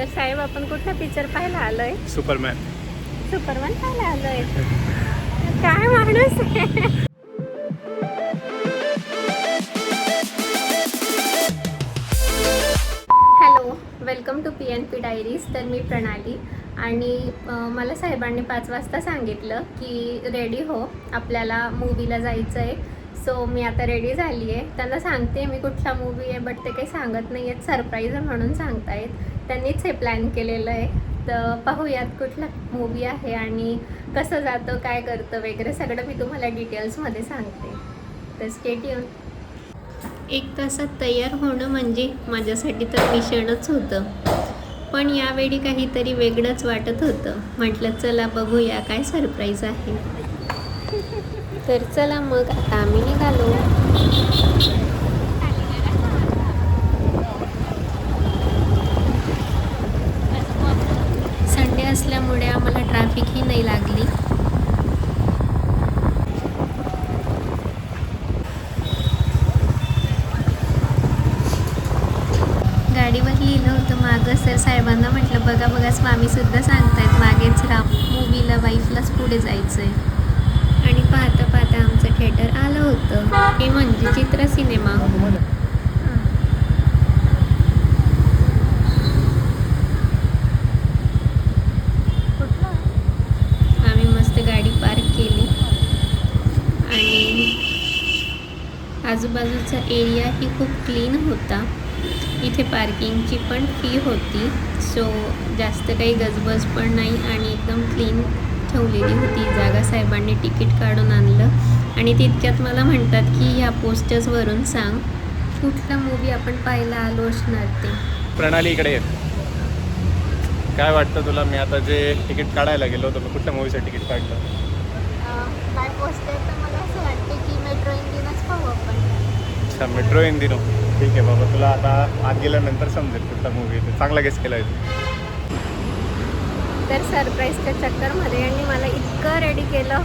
तर साहेब आपण कुठला पिक्चर पाहायला आलोय? सुपरमॅन सुपरमॅन पाहायला आलोय. काय माणूस आहे? Hello welcome to P N P diaries तर मी प्रणाली आणि मला साहेबांनी पाच वाजता सांगितलं की रेडी हो आपल्याला मूवीला जायचं आहे सो मी आता रेडी झाली आहे त्यांना सांगते मी कुठला मूवी आहे बट ते काही सांगत नाही आहेत सरप्राईज आहे म्हणून सांगतायत. त्यांनीच हे प्लॅन केलेलं आहे. तर पाहूयात कुठला मूवी आहे आणि कसं जातं काय करतं वगैरे सगळं मी तुम्हाला डिटेल्समध्ये सांगते. तर स्टेट येऊन एक तासात तयार होणं म्हणजे माझ्यासाठी तर मिशनच होतं. पण यावेळी काहीतरी वेगळंच वाटत होतं. म्हटलं चला बघूया काय सरप्राईज आहे. तर चला मग आता आम्ही निघालो. ट्रॅफिकही नाही लागली. गाडीवर लिहिलं होतं मागं. सर साहेबांना म्हटलं बघा बघा स्वामीसुद्धा सांगतायत मागेच राम मूवीला वाईफलाच पुढे जायचं आहे आणि पाहता पाहता आमचं थिएटर आलं होतं. हे म्हणजे चित्र सिनेमा आम्ही मस्त गाडी पार्क केली आणि आजूबाजूचा एरिया ही खूप क्लीन होता. इथे पार्किंगची पण फी होती. सो जास्त काही गजबज पण नाही आणि एकदम क्लीन ठेवलेली होती. जागा साहेबांनी तिकीट काढून आणलं. आणि तितक्यात मला म्हणतात की ह्या पोस्टर्सवरून सांग कुठला मूवी आपण पाहायला आलो असणार ते? प्रणाली इकडे. काय वाटतं तुला? मी आता जे तिकीट काढायला गेलो होतो मी कुठल्या मूवीचं तिकीट काढलं? काय पोस्टर तर मला असं वाटतं की मेट्रो इंजिनच पाहू आपण अच्छा मेट्रो हिंदीनो ठीक आहे बाबा तुला आता आत गेल्यानंतर समजेल कुठला मूवी आहे चांगला गेस केला आहे. तर सरप्राईजच्या चक्करमध्ये यांनी मला इतकं रेडी केलं.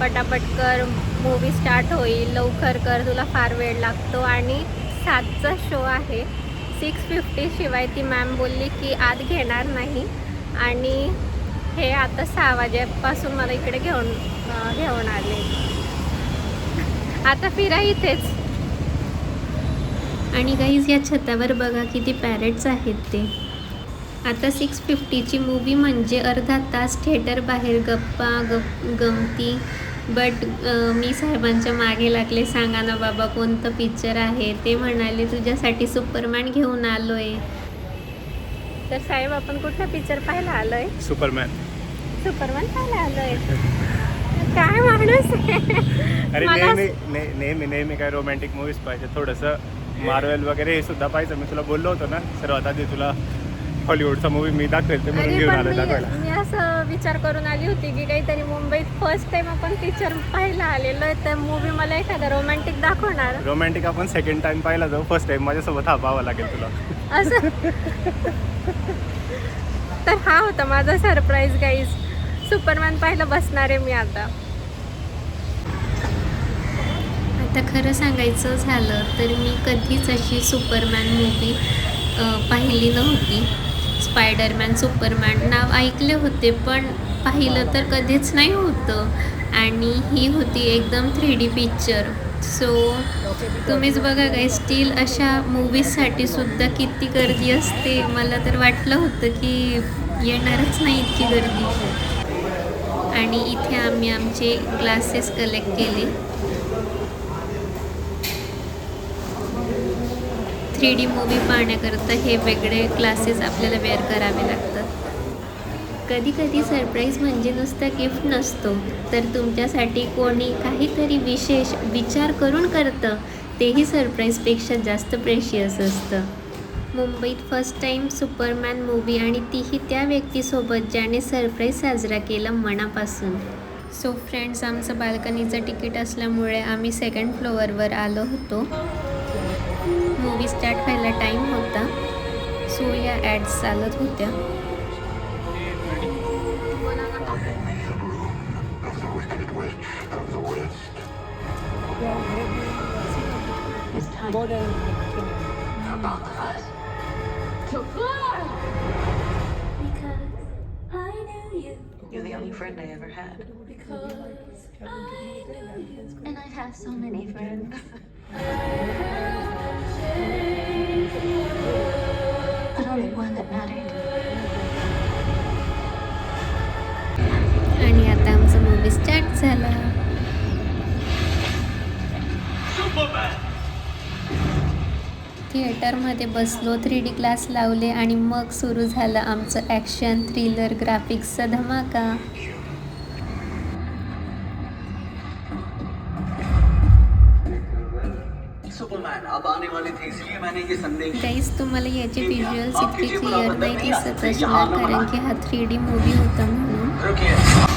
पटापट कर मूवी स्टार्ट होईल लवकर कर तुला फार वेळ लागतो आणि सातचा शो आहे. सिक्स फिफ्टी शिवाय ती मॅम बोलली की आत घेणार नाही. आणि हे आता सहा वाजेपासून मला इकडे घेऊन घेऊन आले. आता फिरा इथेच. आणि काहीच या छतावर बघा किती पॅरेट्स आहेत ते. आता सिक्स फिफ्टीची मूवी म्हणजे अर्धा तास थिएटर बाहेर गप्पा गप गमती. बट मी साहेबांच्या मागे लागले सांगा ना बाबा कोणतं पिक्चर आहे? ते म्हणाले तुझ्यासाठी सुपरमॅन घेऊन आलोय. तर साहेब आपण कुठला पिक्चर पाहायला आलोय? सुपरमॅन सुपरमॅन पाहायला आलोय. काय माणूस आहे? अरे नेहमी नेहमी नेहमी काय रोमॅन्टिक मूवीज पाहिजे. थोडंसं मार्वेल वगैरे हे सुद्धा पाहिजे मी तुला बोललो होतो ना सर्वात आधी तुला हॉलिवूडचा मूवी मी दाखवेल ते म्हणून अरे घेऊन पण आलो मी दाखवायला. मी असं विचार करून आली होती की काहीतरी मुंबईत फर्स्ट टाइम आपण पिक्चर पाहायला आलेलो आहे तर मूवी मला एखादा रोमॅन्टिक दाखवणार. रोमॅन्टिक आपण सेकंड टाइम पाहिला जाऊ फर्स्ट टाइम माझ्यासोबत हा पाहावा लागेल तुला. असं. तर हा होता माझा सरप्राईज गाईज सुपरमॅन पाहायला बसणार आहे मी आता. आता खरं सांगायचं झालं तर मी कधीच अशी सुपरमॅन मूवी पाहिली नव्हती. स्पायडरमॅन सुपरमॅन नाव ऐकले होते पण पाहिलं तर कधीच नाही होतं. आणि ही होती एकदम थ्री डी पिक्चर. सो तुम्हीच बघा काय स्टील अशा मूवीजसाठी सुद्धा किती गर्दी असते. मला तर वाटलं होतं की येणारच नाही इतकी गर्दी. आणि इथे आम्ही आमचे ग्लासेस कलेक्ट केले. थ्री डी मूवी पाहण्याकरता हे वेगळे क्लासेस आपल्याला वेअर करावे लागतात. कधी कधी सरप्राईज म्हणजे नुसता गिफ्ट नसतो. तर तुमच्यासाठी कोणी काहीतरी विशेष विचार करून करतं तेही सरप्राईजपेक्षा जास्त प्रेशियस असतं. मुंबईत फर्स्ट टाईम सुपरमॅन मूवी आणि तीही त्या व्यक्तीसोबत ज्याने सरप्राईज साजरा केला मनापासून. सो फ्रेंड्स आमचं बाल्कनीचं तिकीट असल्यामुळे आम्ही सेकंड फ्लोअरवर आलो होतो. मूवी स्टार्ट व्हायला टाईम होता. सो या ॲड्स चालत होत्या. To fly! You're the only friend I ever had. And I have so many friends. But only one that mattered. आणि आता आमचा मूवी स्टार्ट झाला थिएटरमध्ये बसलो थ्री डी क्लास लावले आणि मग सुरू झालं आमचं ॲक्शन थ्रिलर ग्राफिक्सचा धमाका. तुम्हाला याचे व्हिज्युअल्स इतके क्लिअर नाही दिसत असणार कारण की हा थ्री डी मूवी होता म्हणून.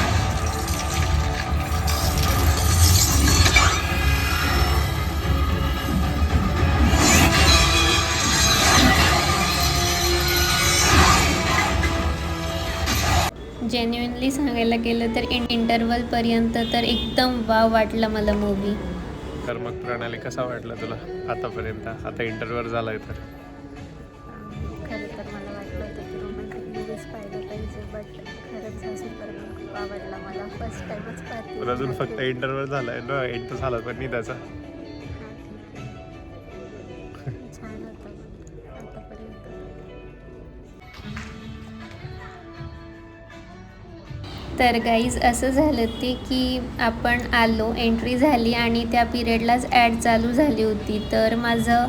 जेन्युनली सांगायला गेलं तर इन इंटरवलपर्यंत तर एकदम वाव वाटला मला मूवी तर मग प्रणाली कसा वाटला तुला आतापर्यंत? आता इंटरव्ह्यू झालाय तर. खरं तर मला वाटलं होतं की रोमॅन्टिक मूवीज पाहिलं पाहिजे बट खरंच हा सुपरमॅन खूप आवडला मला. फर्स्ट टाईमच पाहते. तर अजून फक्त इंटरव्ह्यू झालाय ना एंटर झाला पण नाही त्याचा. तर गाईज असं झालं ते की आपण आलो एंट्री झाली आणि त्या पिरियडलाच ॲड चालू झाली होती. तर माझं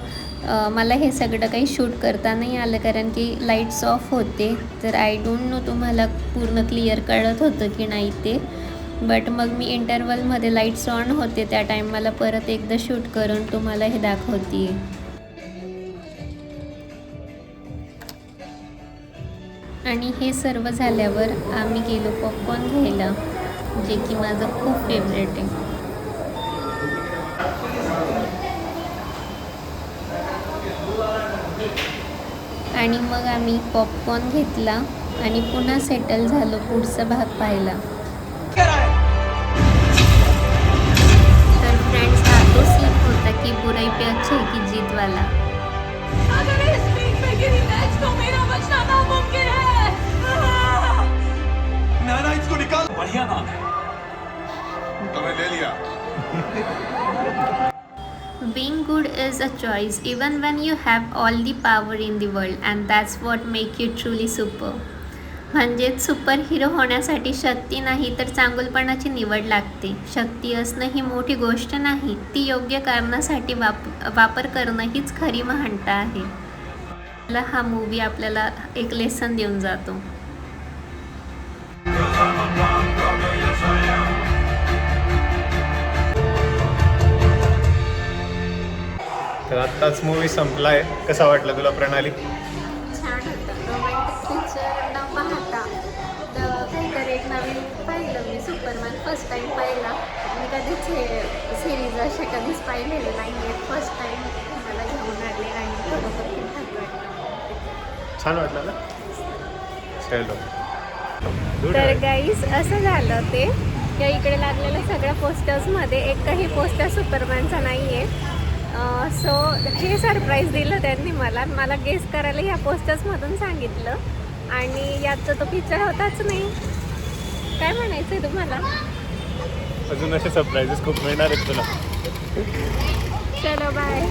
मला हे सगळं काही शूट करता नाही आलं कारण की लाईट्स ऑफ होते. तर आय डोंट नो तुम्हाला पूर्ण क्लिअर कळत होतं की नाही ते. बट मग मी इंटरवलमध्ये लाईट्स ऑन होते त्या टाईम मला परत एकदा शूट करून तुम्हाला हे दाखवते आणि हे सर्व झाल्यावर आम्ही गेलो पॉपकॉर्न घ्यायला जे की माझं खूप फेवरेट आहे. आणि मग आम्ही पॉपकॉर्न घेतला आणि पुन्हा सेटल झालो पुढचा भाग पाहिला तर फ्रेंड्स हा तो सीन होता की बुराई पे अच्छे की जीतवाला. नाना इसको निकाल. बढ़िया नाम है। Being good is a choice even when you have all the power in the world and that's what make you truly super. म्हणजेच सुपर हिरो होण्यासाठी शक्ती नाही तर चांगुलपणाची निवड लागते. शक्ती असणं ही मोठी गोष्ट नाही ती योग्य कारणासाठी वाप वापर करणं हीच खरी महानता आहे. मला हा मूवी आपल्याला एक लेसन देऊन जातो. तर आत्ताच मूवी संपलाय. कसा वाटला तुला प्रणाली? छान होतं. रोमॅन्टिक पिक्चर न पाहता. तर काहीतरी एक नवीन पाहिलं मी. सुपरमॅन फर्स्ट टाईम पाहिला. मी कधीच हे सिरीज असे कधीच पाहिलेले नाही फर्स्ट टाईम मला घेऊन आले आणि खरोखर खूप भारी वाटलं छान वाटलं ना? चलो. तर गाईस असं झालं ते. या इकडे लागलेल्या सगळ्या पोस्टर्समध्ये एकही पोस्टर सुपरमॅनचा नाही आहे सो हे सरप्राईज दिलं त्यांनी मला. मला गेस करायला ह्या पोस्टर्समधून सांगितलं. आणि याचा तो पिक्चर होताच नाही. काय म्हणायचं आहे तुम्हाला? अजून असे सरप्राईजेस खूप मिळणार आहेत तुला. चलो बाय